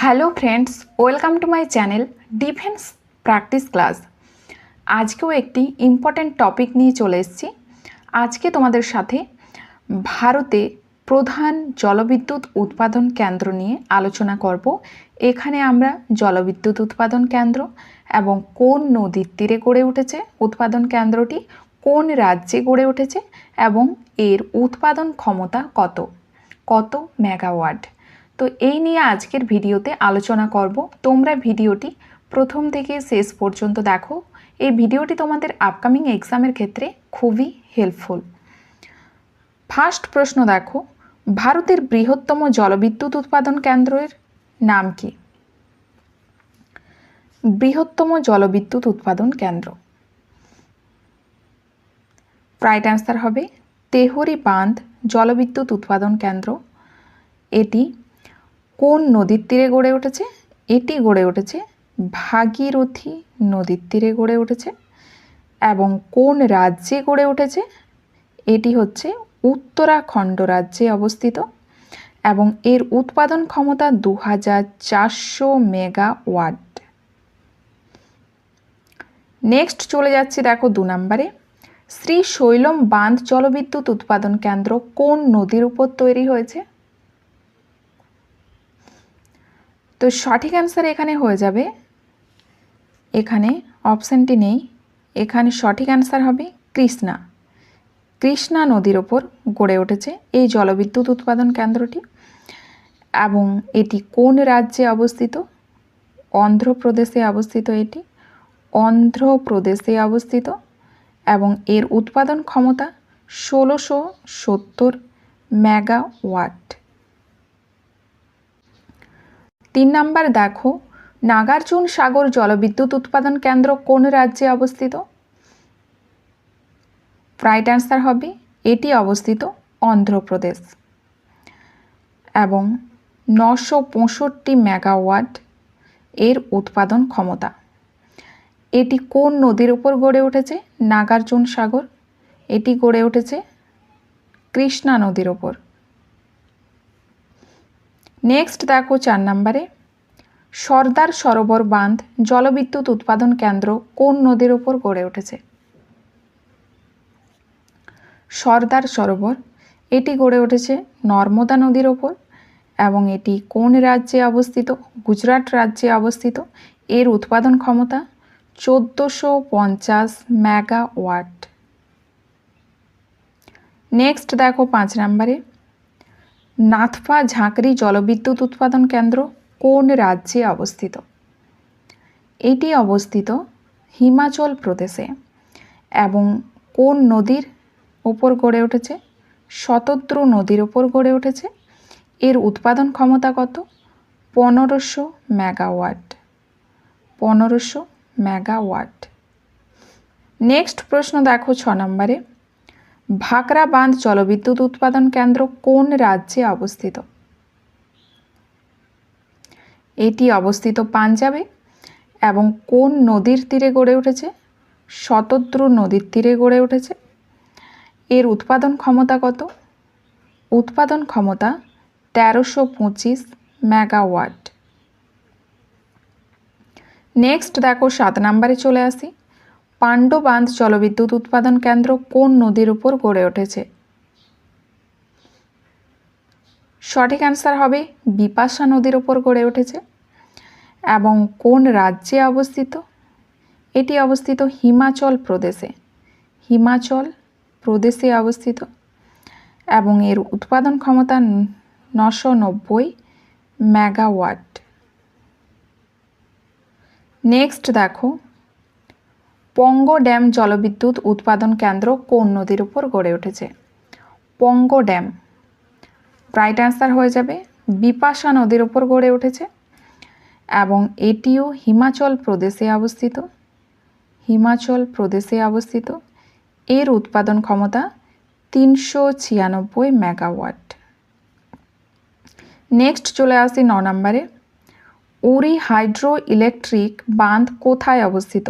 Hello friends welcome to my channel defence practice class আজকেও একটি important topic নিয়ে চলে এসেছি। আজকে তোমাদের সাথে ভারতে প্রধান জলবিদ্যুৎ উৎপাদন কেন্দ্র নিয়ে আলোচনা করব। এখানে আমরা জলবিদ্যুৎ উৎপাদন কেন্দ্র এবং কোন নদীর তীরে গড়ে উঠেছে উৎপাদন কেন্দ্রটি, কোন রাজ্যে গড়ে উঠেছে এবং এর উৎপাদন ক্ষমতা কত কত মেগাওয়াট তো এই নিয়ে আজকের ভিডিওতে আলোচনা করব। তোমরা ভিডিওটি প্রথম থেকে শেষ পর্যন্ত দেখো। এই ভিডিওটি তোমাদের আপকামিং এক্সামের ক্ষেত্রে খুবই হেল্পফুল ফার্স্ট প্রশ্ন দেখো, ভারতের বৃহত্তম জলবিদ্যুৎ উৎপাদন কেন্দ্রের নাম কি? বৃহত্তম জলবিদ্যুৎ উৎপাদন কেন্দ্র। রাইট অ্যান্সার হবে, তেহরি বাঁধ জলবিদ্যুৎ উৎপাদন কেন্দ্র। এটি কোন নদীর তীরে গড়ে উঠেছে? এটি গড়ে উঠেছে ভাগীরথী নদীর তীরে গড়ে উঠেছে। এবং কোন রাজ্যে গড়ে উঠেছে? এটি হচ্ছে উত্তরাখণ্ড রাজ্যে অবস্থিত। এবং এর উৎপাদন ক্ষমতা দু হাজার চারশো মেগা ওয়াট নেক্সট চলে যাচ্ছে দেখো দু নম্বরে। শ্রী শৈলম বাঁধ জলবিদ্যুৎ উৎপাদন কেন্দ্র কোন নদীর উপর তৈরি হয়েছে? তো সঠিক অ্যান্সার এখানে হয়ে যাবে। এখানে অপশানটি নেই। এখানে সঠিক অ্যান্সার হবে কৃষ্ণা। কৃষ্ণা নদীর ওপর গড়ে উঠেছে এই জলবিদ্যুৎ উৎপাদন কেন্দ্রটি এবং এটি কোন রাজ্যে অবস্থিত? অন্ধ্রপ্রদেশে অবস্থিত এটি। অন্ধ্রপ্রদেশে অবস্থিত এবং এর উৎপাদন ক্ষমতা ষোলোশো সত্তর মেগা ওয়াট তিন নাম্বার দেখো, নাগার্জুন সাগর জলবিদ্যুৎ উৎপাদন কেন্দ্র কোন রাজ্যে অবস্থিত? রাইট অ্যান্সার হবে, এটি অবস্থিত অন্ধ্রপ্রদেশ। এবং নশো পঁয়ষট্টি মেগাওয়াট এর উৎপাদন ক্ষমতা। এটি কোন নদীর উপর গড়ে উঠেছে? নাগার্জুন সাগর। এটি গড়ে উঠেছে কৃষ্ণা নদীর ওপর নেক্সট দেখো চার নম্বরে, সর্দার সরোবর বাঁধ জলবিদ্যুৎ উৎপাদন কেন্দ্র কোন নদীর ওপর গড়ে উঠেছে? সর্দার সরোবর, এটি গড়ে উঠেছে নর্মদা নদীর ওপর এবং এটি কোন রাজ্যে অবস্থিত? গুজরাট রাজ্যে অবস্থিত। এর উৎপাদন ক্ষমতা চোদ্দোশো পঞ্চাশ মেগা ওয়াট নেক্সট দেখো পাঁচ নম্বরে নাথপা ঝাঁকরি জলবিদ্যুৎ উৎপাদন কেন্দ্র কোন রাজ্যে অবস্থিত? এটি অবস্থিত হিমাচল প্রদেশে এবং কোন নদীর ওপর গড়ে উঠেছে? শতদ্রু নদীর ওপর গড়ে উঠেছে। এর উৎপাদন ক্ষমতা কত? পনেরোশো মেগাওয়াট। পনেরোশো মেগাওয়াট। নেক্সট প্রশ্ন দেখো ছ নম্বরে। ভাকরা বাঁধ জলবিদ্যুৎ উৎপাদন কেন্দ্র কোন রাজ্যে অবস্থিত? এটি অবস্থিত পাঞ্জাবে এবং কোন নদীর তীরে গড়ে উঠেছে? শতদ্রু নদীর তীরে গড়ে উঠেছে। এর উৎপাদন ক্ষমতা কত? উৎপাদন ক্ষমতা তেরোশো পঁচিশ মেগাওয়াট। নেক্সট দেখো সাত নম্বরে চলে আসি। পাণ্ডবান্ধ জলবিদ্যুৎ উৎপাদন কেন্দ্র কোন নদীর উপর গড়ে উঠেছে? সঠিক অ্যান্সার হবে বিপাশা নদীর উপর গড়ে উঠেছে। এবং কোন রাজ্যে অবস্থিত? এটি অবস্থিত হিমাচল প্রদেশে। হিমাচল প্রদেশে অবস্থিত। এবং এর উৎপাদন ক্ষমতা নশো নব্বই মেগাওয়াট। নেক্সট দেখো পঙ্গ ড্যাম জলবিদ্যুৎ উৎপাদন কেন্দ্র কোন নদীর উপর গড়ে উঠেছে? পঙ্গ ড্যাম। রাইট অ্যান্সার হয়ে যাবে, বিপাশা নদীর উপর গড়ে উঠেছে এবং এটিও হিমাচল প্রদেশে অবস্থিত। হিমাচল প্রদেশে অবস্থিত। এর উৎপাদন ক্ষমতা তিনশো ছিয়ানব্বই মেগাওয়াট। নেক্সট চলে আসি ন নম্বরে। উরি হাইড্রো ইলেকট্রিক বাঁধ কোথায় অবস্থিত?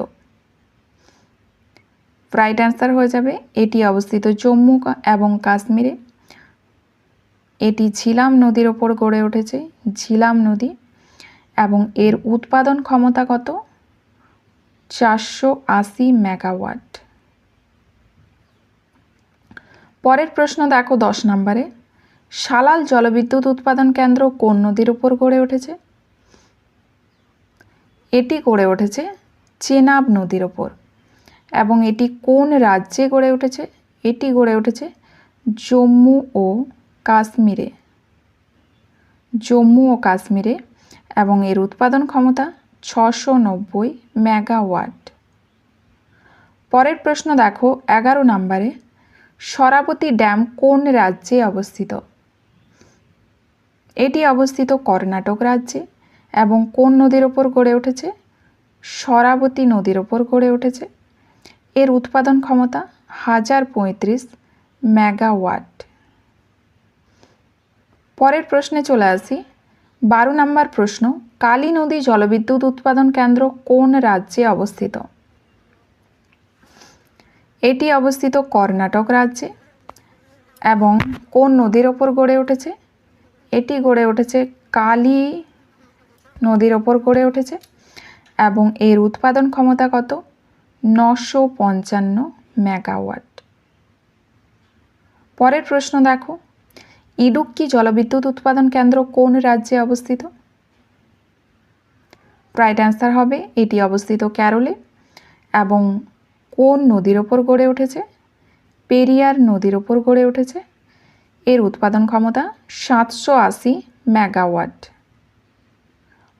রাইট অ্যান্সার হয়ে যাবে, এটি অবস্থিত জম্মু এবং কাশ্মীরে। এটি ঝিলাম নদীর ওপর গড়ে উঠেছে, ঝিলাম নদী। এবং এর উৎপাদন ক্ষমতা কত? চারশো আশি মেগাওয়াট। পরের প্রশ্ন দেখো দশ নম্বরে। সালাল জলবিদ্যুৎ উৎপাদন কেন্দ্র কোন নদীর উপর গড়ে উঠেছে? এটি গড়ে উঠেছে চেনাব নদীর ওপর। এবং এটি কোন রাজ্যে গড়ে উঠেছে? এটি গড়ে উঠেছে জম্মু ও কাশ্মীরে। জম্মু ও কাশ্মীরে এবং এর উৎপাদন ক্ষমতা ছশো নব্বই মেগাওয়াট। পরের প্রশ্ন দেখো, এগারো নম্বরে সরাবতী ড্যাম কোন রাজ্যে অবস্থিত? এটি অবস্থিত কর্ণাটক রাজ্যে এবং কোন নদীর ওপর গড়ে উঠেছে? সরাবতী নদীর ওপর গড়ে উঠেছে। এর উৎপাদন ক্ষমতা হাজার পঁয়ত্রিশ মেগাওয়াট। পরের প্রশ্নে চলে আসি। বারো নম্বর প্রশ্ন, কালী নদী জলবিদ্যুৎ উৎপাদন কেন্দ্র কোন রাজ্যে অবস্থিত? এটি অবস্থিত কর্ণাটক রাজ্যে এবং কোন নদীর ওপর গড়ে উঠেছে? এটি গড়ে উঠেছে কালী নদীর ওপর গড়ে উঠেছে এবং এর উৎপাদন ক্ষমতা কত? নশো পঞ্চান্ন মেগাওয়াট। পরের প্রশ্ন দেখো ইডুক্কি জলবিদ্যুৎ উৎপাদন কেন্দ্র কোন রাজ্যে অবস্থিত? রাইট অ্যান্সার হবে, এটি অবস্থিত ক্যারলে এবং কোন নদীর ওপর গড়ে উঠেছে? পেরিয়ার নদীর ওপর গড়ে উঠেছে। এর উৎপাদন ক্ষমতা সাতশো আশি মেগাওয়াট।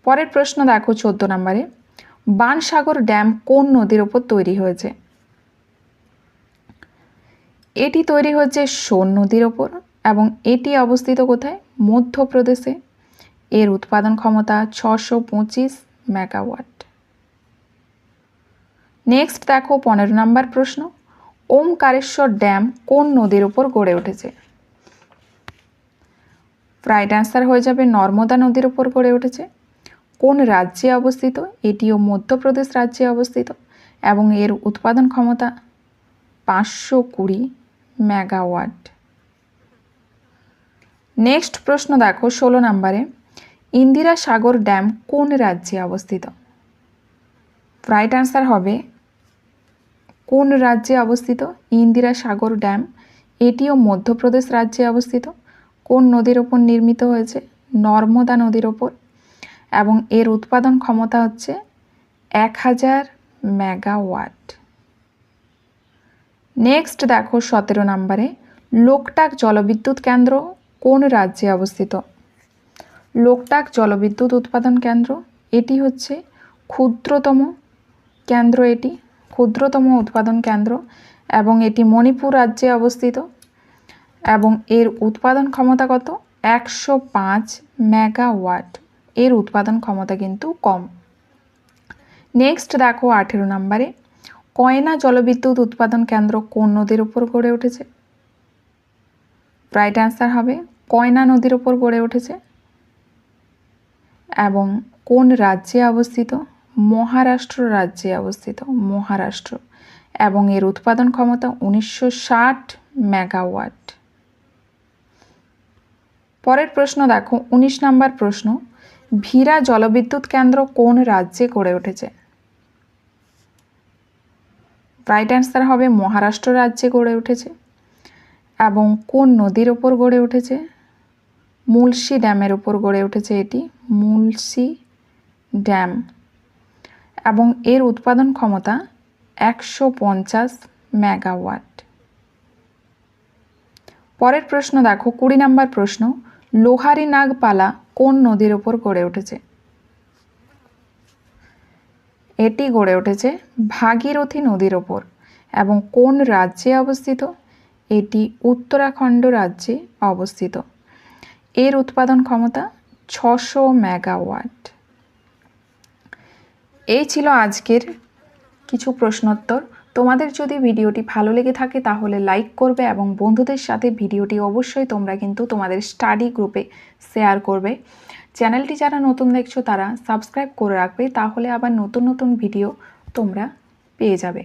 পরের প্রশ্ন দেখো চোদ্দ নম্বরে বানসাগর ড্যাম কোন নদীর ওপর তৈরি হয়েছে? এটি তৈরি হয়েছে সোন নদীর ওপর এবং এটি অবস্থিত কোথায়? মধ্যপ্রদেশে। এর উৎপাদন ক্ষমতা ছশো পঁচিশ মেগাওয়াট। নেক্সট দেখো পনেরো নম্বর প্রশ্ন। ওমকারেশ্বর ড্যাম কোন নদীর ওপর গড়ে উঠেছে? রাইট অ্যান্সার হয়ে যাবে নর্মদা নদীর ওপর গড়ে উঠেছে। কোন রাজ্যে অবস্থিত? এটিও মধ্যপ্রদেশ রাজ্যে অবস্থিত। এবং এর উৎপাদন ক্ষমতা পাঁচশো কুড়ি মেগাওয়াট। নেক্সট প্রশ্ন দেখো ষোলো নম্বরে। ইন্দিরা সাগর ড্যাম কোন রাজ্যে অবস্থিত? রাইট অ্যান্সার হবে, কোন রাজ্যে অবস্থিত? ইন্দিরা সাগর ড্যাম, এটিও মধ্যপ্রদেশ রাজ্যে অবস্থিত। কোন নদীর ওপর নির্মিত হয়েছে? নর্মদা নদীর ওপর। এবং এর উৎপাদন ক্ষমতা হচ্ছে এক হাজার মেগাওয়াট। নেক্সট দেখো সতেরো নম্বরে, লোকটাক জলবিদ্যুৎ কেন্দ্র কোন রাজ্যে অবস্থিত? লোকটাক জলবিদ্যুৎ উৎপাদন কেন্দ্র, এটি হচ্ছে ক্ষুদ্রতম কেন্দ্র এটি, ক্ষুদ্রতম উৎপাদন কেন্দ্র এবং এটি মণিপুর রাজ্যে অবস্থিত এবং এর উৎপাদন ক্ষমতা কত? একশো পাঁচ মেগাওয়াট। এর উৎপাদন ক্ষমতা কিন্তু কম। নেক্সট দেখো আঠেরো নম্বরে। কয়না জলবিদ্যুৎ উৎপাদন কেন্দ্র কোন নদীর উপর গড়ে উঠেছে? রাইট অ্যান্সার হবে কয়না নদীর ওপর গড়ে উঠেছে। এবং কোন রাজ্যে অবস্থিত? মহারাষ্ট্র রাজ্যে অবস্থিত, মহারাষ্ট্র। এবং এর উৎপাদন ক্ষমতা উনিশশো ষাট মেগাওয়াট। পরের প্রশ্ন দেখো, উনিশ নাম্বার প্রশ্ন। ভীরা জলবিদ্যুৎ কেন্দ্র কোন রাজ্যে গড়ে উঠেছে? রাইট অ্যান্সার হবে মহারাষ্ট্র রাজ্যে গড়ে উঠেছে। এবং কোন নদীর ওপর গড়ে উঠেছে? মুলসি ড্যামের ওপর গড়ে উঠেছে এটি, মুলসি ড্যাম। এবং এর উৎপাদন ক্ষমতা একশো পঞ্চাশ মেগাওয়াট। পরের প্রশ্ন দেখো, কুড়ি নাম্বার প্রশ্ন, লোহারি নাগপালা কোন নদীর ওপর গড়ে উঠেছে? এটি গড়ে উঠেছে ভাগীরথী নদীর ওপর এবং কোন রাজ্যে অবস্থিত? এটি উত্তরাখণ্ড রাজ্যে অবস্থিত। এর উৎপাদন ক্ষমতা ছশো মেগাওয়াট। এই ছিল আজকের কিছু প্রশ্নোত্তর। তোমাদের যদি ভিডিওটি ভালো লেগে থাকে তাহলে লাইক করবে এবং বন্ধুদের সাথে ভিডিওটি অবশ্যই তোমরা কিন্তু তোমাদের স্টাডি গ্রুপে শেয়ার করবে। চ্যানেলটি যারা নতুন দেখছ তারা সাবস্ক্রাইব করে রাখবে, তাহলে আবার নতুন নতুন ভিডিও তোমরা পেয়ে যাবে।